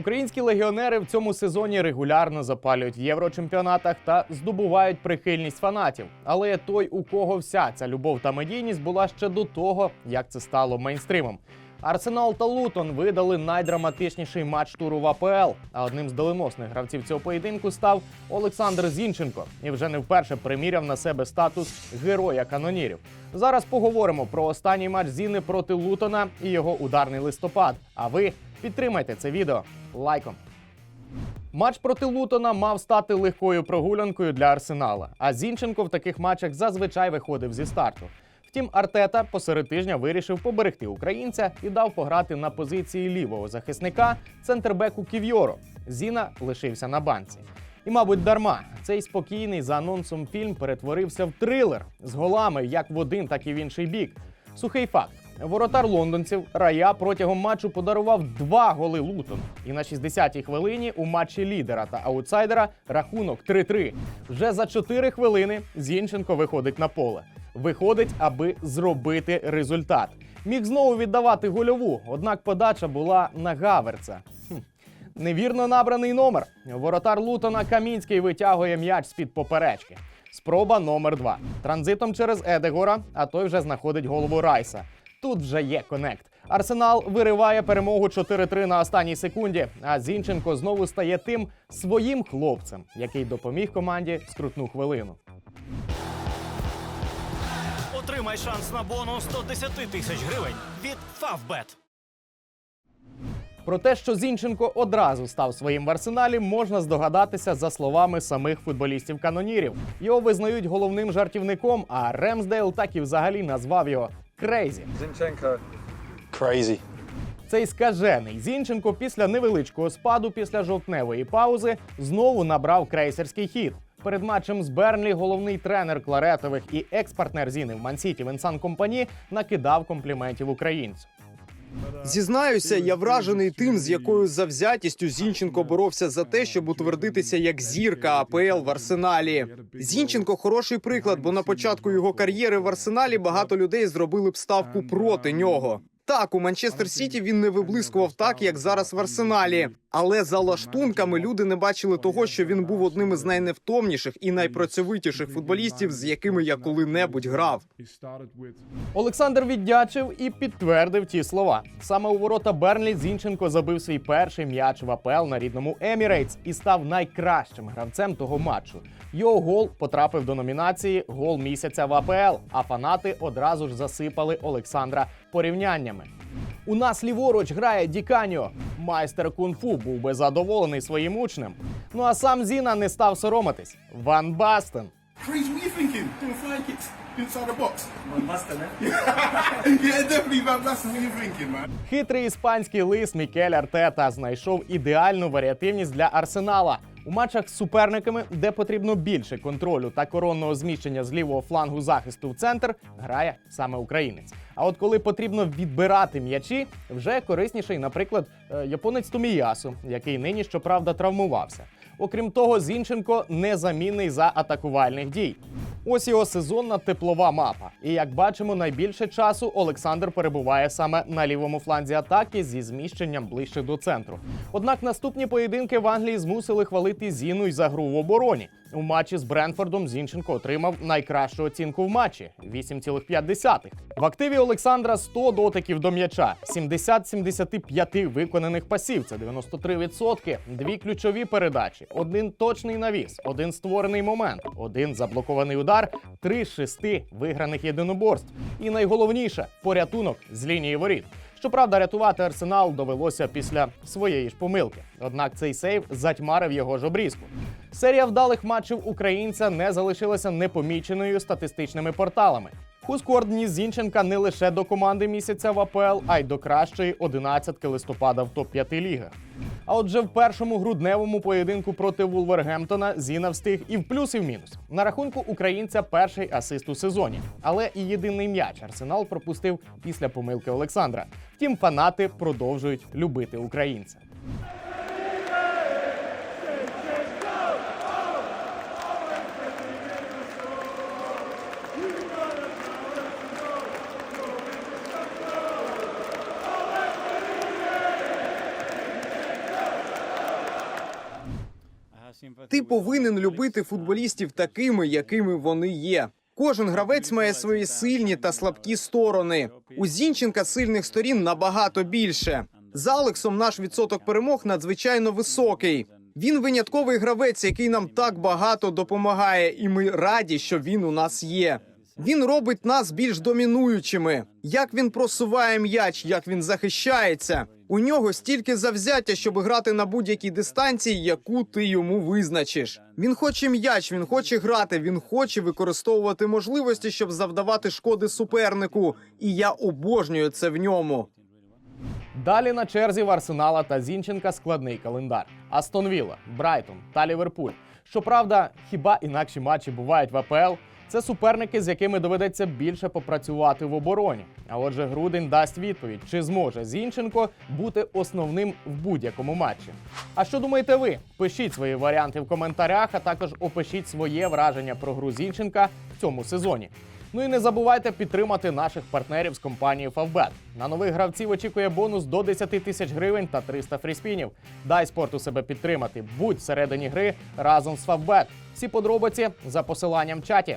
Українські легіонери в цьому сезоні регулярно запалюють в єврочемпіонатах та здобувають прихильність фанатів. Але той, у кого вся ця любов та медійність була ще до того, як це стало мейнстримом. Арсенал та Лутон видали найдраматичніший матч туру в АПЛ. А одним з доленосних гравців цього поєдинку став Олександр Зінченко і вже не вперше приміряв на себе статус героя канонірів. Зараз поговоримо про останній матч Зіни проти Лутона і його ударний листопад. А ви підтримайте це відео лайком. Матч проти Лутона мав стати легкою прогулянкою для Арсенала. А Зінченко в таких матчах зазвичай виходив зі старту. Втім, Артета посеред тижня вирішив поберегти українця і дав пограти на позиції лівого захисника центрбеку Ків'йоро. Зіна лишився на банці. І, мабуть, дарма цей спокійний за анонсом фільм перетворився в трилер з голами як в один, так і в інший бік. Сухий факт. Воротар лондонців Рая протягом матчу подарував два голи Лутону. І на 60-й хвилині у матчі лідера та аутсайдера рахунок 3-3. Вже за 4 хвилини Зінченко виходить на поле. Виходить, аби зробити результат. Міг знову віддавати гольову, однак подача була на Гаверца. Хм. Невірно набраний номер. Воротар Лутона Камінський витягує м'яч з-під поперечки. Спроба номер два. Транзитом через Едегора, а той вже знаходить голову Райса. Тут вже є конект. Арсенал вириває перемогу 4-3 на останній секунді. А Зінченко знову стає тим своїм хлопцем, який допоміг команді скрутну хвилину. Отримай шанс на бонус 110 тисяч гривень від Favbet. Про те, що Зінченко одразу став своїм в арсеналі, можна здогадатися за словами самих футболістів-канонірів. Його визнають головним жартівником, а Ремсдейл так і взагалі назвав його Крейзі. Zinchenko. Crazy. Цей скажений Зінченко після невеличкого спаду після жовтневої паузи знову набрав крейсерський хід. Перед матчем з Бернлі головний тренер кларетових і екс-партнер Зіни в Мансіті Венсан Компані накидав компліментів українцю. Зізнаюся, я вражений тим, з якою завзятістю Зінченко боровся за те, щоб утвердитися як зірка АПЛ в арсеналі. Зінченко хороший приклад, бо на початку його кар'єри в арсеналі багато людей зробили б ставку проти нього. Так, у Манчестер Сіті він не виблискував так, як зараз в арсеналі. Але за лаштунками люди не бачили того, що він був одним із найневтомніших і найпрацьовитіших футболістів, з якими я коли-небудь грав. Олександр віддячив і підтвердив ті слова. Саме у ворота Бернлі Зінченко забив свій перший м'яч в АПЛ на рідному Емірейтс і став найкращим гравцем того матчу. Його гол потрапив до номінації Гол місяця в АПЛ, а фанати одразу ж засипали Олександра порівняннями. У нас ліворуч грає Діканьо. Майстер кунг-фу був би задоволений своїм учнем. Ну а сам Зіна не став соромитись. Ван Бастен. Хитрий іспанський лис Мікель Артета знайшов ідеальну варіативність для арсенала. У матчах з суперниками, де потрібно більше контролю та коронного зміщення з лівого флангу захисту в центр, грає саме українець. А от коли потрібно відбирати м'ячі, вже корисніший, наприклад, е, японець Томіясу, який нині щоправда травмувався. Окрім того, Зінченко незамінний за атакувальних дій. Ось його сезонна теплова мапа. І як бачимо, найбільше часу Олександр перебуває саме на лівому фланзі атаки зі зміщенням ближче до центру. Однак наступні поєдинки в Англії змусили хвалити Зіну й за гру в обороні. У матчі з Бренфордом Зінченко отримав найкращу оцінку в матчі 8,5. В активі Олександра 100 дотиків до м'яча, 70 75 виконаних пасів. Це 93%, дві ключові передачі, один точний навіс, один створений момент, один заблокований удар, три шести виграних єдиноборств. І найголовніше порятунок з лінії воріт. Щоправда, рятувати арсенал довелося після своєї ж помилки. Однак цей сейв затьмарив його ж обрізку. Серія вдалих матчів українця не залишилася непоміченою статистичними порталами. Хускорд вніс Зінченка не лише до команди місяця в АПЛ, а й до кращої одинадцятки листопада в топ-5 лігах. А отже, в першому грудневому поєдинку проти Вулвергемптона Зіна встиг і в плюс, і в мінус. На рахунку українця перший асист у сезоні, але і єдиний м'яч Арсенал пропустив після помилки Олександра. Втім, фанати продовжують любити українця. Ти повинен любити футболістів такими, якими вони є. Кожен гравець має свої сильні та слабкі сторони. У Зінченка сильних сторін набагато більше. З Алексом наш відсоток перемог надзвичайно високий. Він винятковий гравець, який нам так багато допомагає, і ми раді, що він у нас є. Він робить нас більш домінуючими. Як він просуває м'яч, як він захищається. У нього стільки завзяття, щоб грати на будь-якій дистанції, яку ти йому визначиш. Він хоче м'яч, він хоче грати, він хоче використовувати можливості, щоб завдавати шкоди супернику. І я обожнюю це в ньому. Далі на черзі в Арсенала та Зінченка складний календар: Астон Вілла, Брайтон та Ліверпуль. Щоправда, хіба інакші матчі бувають в АПЛ? Це суперники, з якими доведеться більше попрацювати в обороні. А отже, грудень дасть відповідь, чи зможе Зінченко бути основним в будь-якому матчі. А що думаєте ви? Пишіть свої варіанти в коментарях, а також опишіть своє враження про гру Зінченка в цьому сезоні. Ну і не забувайте підтримати наших партнерів з компанії Favbet. На нових гравців очікує бонус до 10 тисяч гривень та 300 фріспінів. Дай спорту себе підтримати. Будь всередині гри разом з Favbet. Всі подробиці за посиланням в чаті.